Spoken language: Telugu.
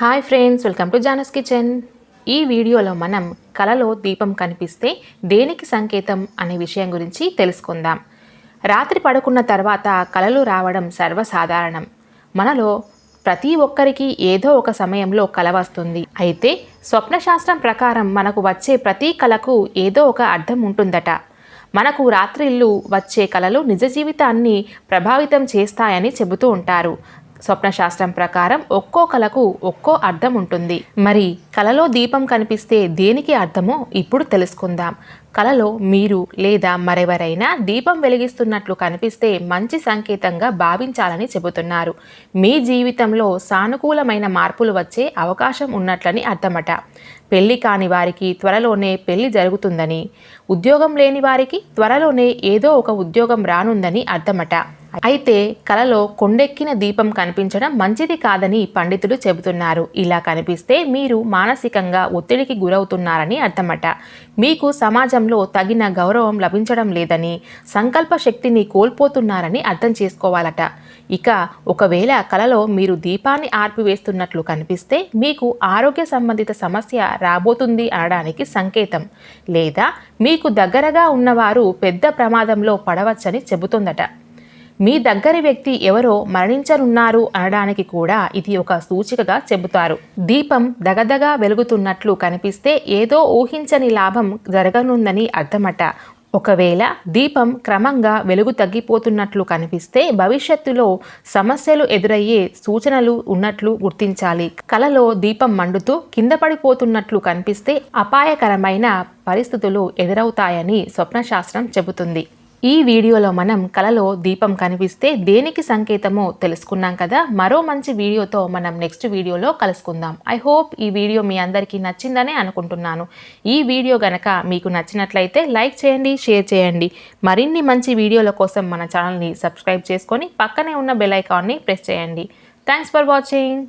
Hi friends welcome to Janu's kitchen ఈ వీడియోలో మనం కలలో దీపం కనిపిస్తే దేనికి సంకేతం అనే విషయం గురించి తెలుసుకుందాం. రాత్రి పడుకున్న తర్వాత కలలు రావడం సర్వసాధారణం. మనలో ప్రతి ఒక్కరికి ఏదో ఒక సమయంలో కల వస్తుంది. అయితే స్వప్నశాస్త్రం ప్రకారం మనకు వచ్చే ప్రతి కలకు ఏదో ఒక అర్థం ఉంటుందట. మనకు రాత్రిళ్ళు వచ్చే కలలు నిజ జీవితాన్ని ప్రభావితం చేస్తాయని చెబుతూ ఉంటారు. స్వప్నశాస్త్రం ప్రకారం ఒక్కో కళకు ఒక్కో అర్థం ఉంటుంది. మరి కలలో దీపం కనిపిస్తే దేనికి అర్థమో ఇప్పుడు తెలుసుకుందాం. కలలో మీరు లేదా మరెవరైనా దీపం వెలిగిస్తున్నట్లు కనిపిస్తే మంచి సంకేతంగా భావించాలని చెబుతున్నారు. మీ జీవితంలో సానుకూలమైన మార్పులు వచ్చే అవకాశం ఉన్నట్లని అర్థమట. పెళ్ళి కాని వారికి త్వరలోనే పెళ్ళి జరుగుతుందని ఉద్యోగం లేని వారికి త్వరలోనే ఏదో ఒక ఉద్యోగం రానుందని అర్థమట. అయితే కలలో కొండెక్కిన దీపం కనిపించడం మంచిది కాదని పండితులు చెబుతున్నారు. ఇలా కనిపిస్తే మీరు మానసికంగా ఒత్తిడికి గురవుతున్నారని అర్థమట. మీకు సమాజంలో తగిన గౌరవం లభించడం లేదని సంకల్ప శక్తిని కోల్పోతున్నారని అర్థం చేసుకోవాలట. ఇక ఒకవేళ కలలో మీరు దీపాన్ని ఆర్పివేస్తున్నట్లు కనిపిస్తే మీకు ఆరోగ్య సంబంధిత సమస్య రాబోతుంది అనడానికి సంకేతం. లేదా మీకు దగ్గరగా ఉన్నవారు పెద్ద ప్రమాదంలో పడవచ్చని చెబుతుందట. మీ దగ్గరి వ్యక్తి ఎవరో మరణించనున్నారు అనడానికి కూడా ఇది ఒక సూచికగా చెబుతారు. దీపం దగదగా వెలుగుతున్నట్లు కనిపిస్తే ఏదో ఊహించని లాభం జరగనుందని అర్థమట. ఒకవేళ దీపం క్రమంగా వెలుగు తగ్గిపోతున్నట్లు కనిపిస్తే భవిష్యత్తులో సమస్యలు ఎదురయ్యే సూచనలు ఉన్నట్లు గుర్తించాలి. కలలో దీపం మండుతూ కింద పడిపోతున్నట్లు కనిపిస్తే అపాయకరమైన పరిస్థితులు ఎదురవుతాయని స్వప్నశాస్త్రం చెబుతుంది. ఈ వీడియోలో మనం కలలో దీపం కనిపిస్తే దేనికి సంకేతమో తెలుసుకున్నాం కదా. మరో మంచి వీడియోతో మనం నెక్స్ట్ వీడియోలో కలుసుకుందాం. ఐ హోప్ ఈ వీడియో మీ అందరికీ నచ్చిందనే అనుకుంటున్నాను. ఈ వీడియో గనక మీకు నచ్చినట్లయితే లైక్ చేయండి షేర్ చేయండి. మరిన్ని మంచి వీడియోల కోసం మన ఛానల్ని సబ్స్క్రైబ్ చేసుకొని పక్కనే ఉన్న బెల్ ఐకాన్ని ప్రెస్ చేయండి. Thanks for watching